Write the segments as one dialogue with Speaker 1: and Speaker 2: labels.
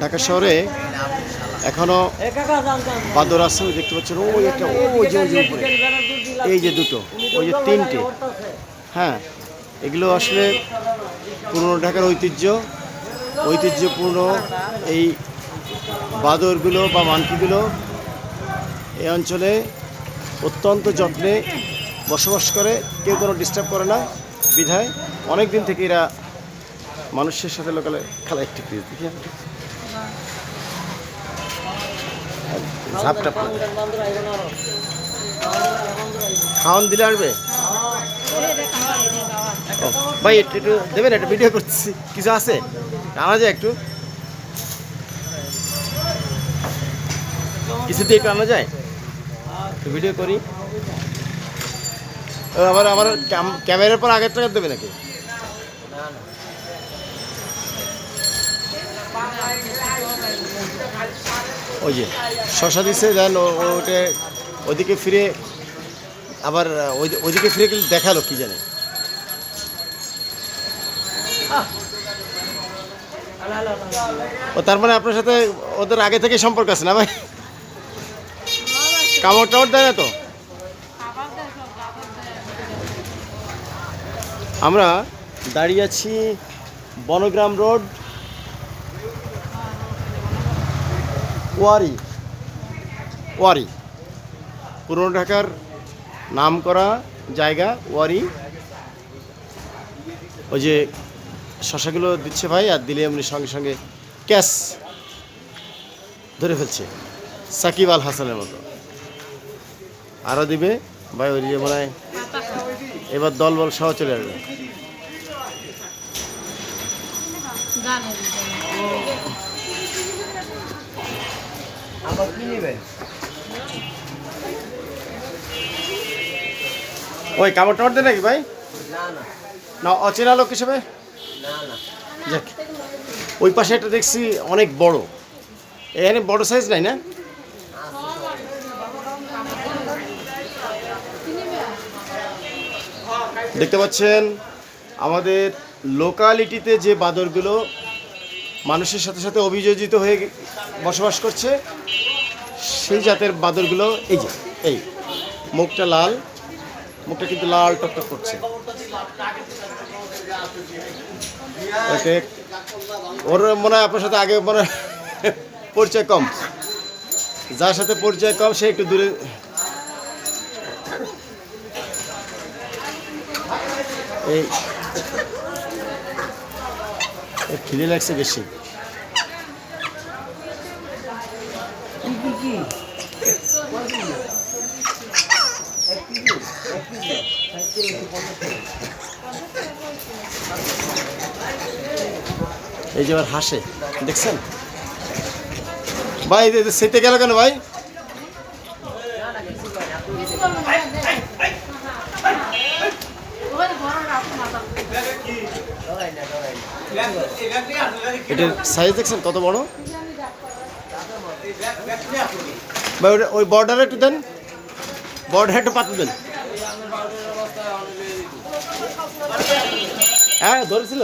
Speaker 1: ঢাকা শহরে এখনও বাদর আছে দেখতে পাচ্ছেন, ওই একটা, ওই যে ওই যে এই যে দুটো, ওই যে তিনটে। হ্যাঁ এগুলো আসলে পুরনো ঢাকার ঐতিহ্য। ঐতিহ্যপূর্ণ এই বাদরগুলো বা মানকিগুলো এই অঞ্চলে অত্যন্ত যত্নে বসবাস করে। কেউ কোনো ডিস্টার্ব করে না। বিধায় অনেক দিন থেকে এরা মানুষের সাথে লোকালে খেলা একটু প্লিজ দেখি খাওয়ান দিলে আসবে? ভাই, একটু একটু দেবেন, একটা ভিডিও করছি কিছু আছে? আনা যায় একটু। কিছু দিয়ে একটু আনা যায়? ভিডিও করি। আবার আমার ক্যামেরার পর আগের টাকা দেবে নাকি? ওই যে শশা দিচ্ছে দেন ওটা ওদিকে ফিরে আবার ওইদিকে ফিরে গেলে দেখাল কি জানে। ও তার মানে আপনার সাথে ওদের আগে থেকে সম্পর্ক আছে না ভাই? কামড় টামড় দেয় না তো? আমরা দাঁড়িয়ে আছি বনগ্রাম রোড ওয়ারি। ওয়ারি। পুরনো ঢাকার নাম করা জায়গা, ওয়ারি। ওই যে শশাগুলো দিচ্ছে ভাই আর দিলে এমনি সঙ্গে সঙ্গে ক্যাশ ধরে ফেলছে। সাকিব আল হাসানের মতো। আরও দিবে? ভাই, ওই যে মনে হয় এবার দল বল সহ চলে আসবে।
Speaker 2: আবার কি নেবেন?
Speaker 1: ওই কামড় টামড় দেয় নাকি ভাই?
Speaker 2: না
Speaker 1: অচেনা লোক হিসেবে? যাক ওই পাশে একটা দেখছি অনেক বড়। এখানে বড় সাইজ নাই না? দেখতে পাচ্ছেন আমাদের লোকালিটিতে যে বাদরগুলো মানুষের সাথে সাথে অভিযোজিত হয়ে বসবাস করছে। সেই জাতের বাদরগুলো এই যে, এই মুখটা লাল, মুখটা কিন্তু লাল টকটক করছে। ওর মনে হয় আপনার সাথে আগে মনে পরিচয় কম। যার সাথে পরিচয় কম, সে একটু দূরে এই। খিদে লাগছে বেশি। এই যে আবার হাসে দেখছেন? ভাই সেতে গেল কেন ভাই? এটার সাইজ দেখছেন? কত বড়? ভাই, ওটা ওই বর্ডারে একটু দেন। বর্ডার একটু পাতলে দেন। হ্যাঁ ধরেছিল।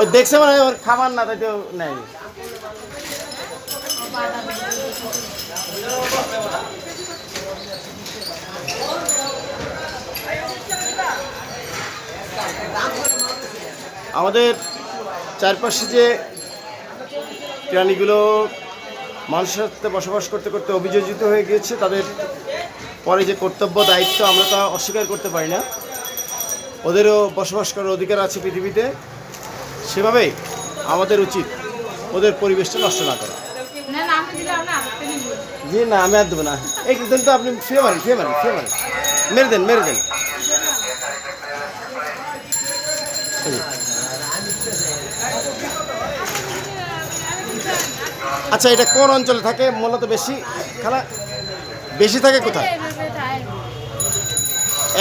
Speaker 1: ওই দেখছে মানে ওর খাবার না, তাই তো নেই আমাদের চারপাশে যে প্রাণীগুলো মানুষের সাথে বসবাস করতে করতে অভিযোজিত হয়ে গিয়েছে, তাদের পরে যে কর্তব্য, দায়িত্ব আমরা তা অস্বীকার করতে পারি না। ওদেরও বসবাস করার অধিকার আছে পৃথিবীতে। সেভাবেই আমাদের উচিত ওদের পরিবেশটা নষ্ট না করা। জি, না, আমি আর দেবো না। এই দেন তো আপনি ফিরে মারেন ফিরে মারেন ফিরে মারেন মেরে দেন মেরে দেন। আচ্ছা এটা কোন অঞ্চলে থাকে? মূলত বেশি খেলা? বেশি থাকে কোথায়?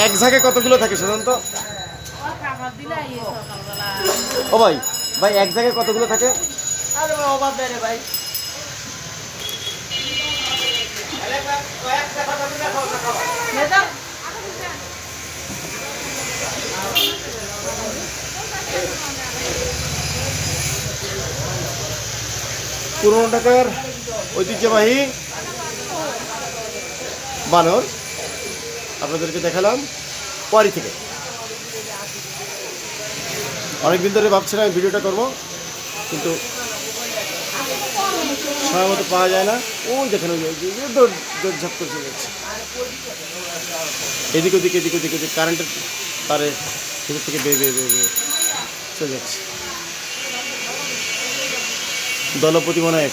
Speaker 1: এক জায়গায় কতগুলো থাকে সাধারণত?
Speaker 3: ও
Speaker 1: ভাই ভাই, এক জায়গায় কতগুলো থাকে?
Speaker 2: ভাই।
Speaker 1: পুরোনো টাকার ঐতিহ্যবাহী বানর আপনাদেরকে দেখালাম কোয়ারি থেকে। অনেকদিন ধরে ভাবছিলাম আমি ভিডিওটা করব, কিন্তু সময় মতো পাওয়া যায় না। ওই দেখেন ঝাপ করে চলে যাচ্ছে এদিক ওদিক এদিক ওদিক ওদিক কারেন্টের তারে ভিতর থেকে বেয়ে বেয়ে বেয়ে বেয়ে চলে যাচ্ছে। দলপতি মনে হয়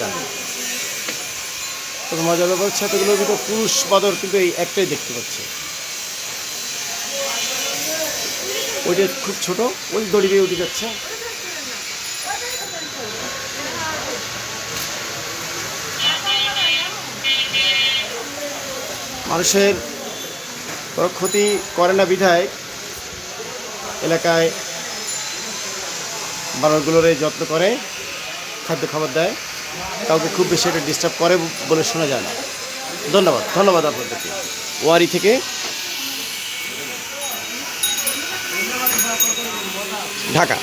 Speaker 1: তবে মজার ব্যাপার হচ্ছে এতগুলোর ভিতর পুরুষ বাদর কিন্তু এই একটাই দেখতে পাচ্ছে। ওইটা খুব ছোট, ওই দড়ি বেয়ে উঠে যাচ্ছে। মানুষের ক্ষতি করে না বিধায় এলাকায় বানরগুলোর যত্ন করে। খাদ্য খাবার দেয়, কাউকে খুব বেশি এটা ডিস্টার্ব করে বলে শোনা যায় না। ধন্যবাদ ধন্যবাদ আপনাদেরকে। ওয়ারি থেকে ঢাকা।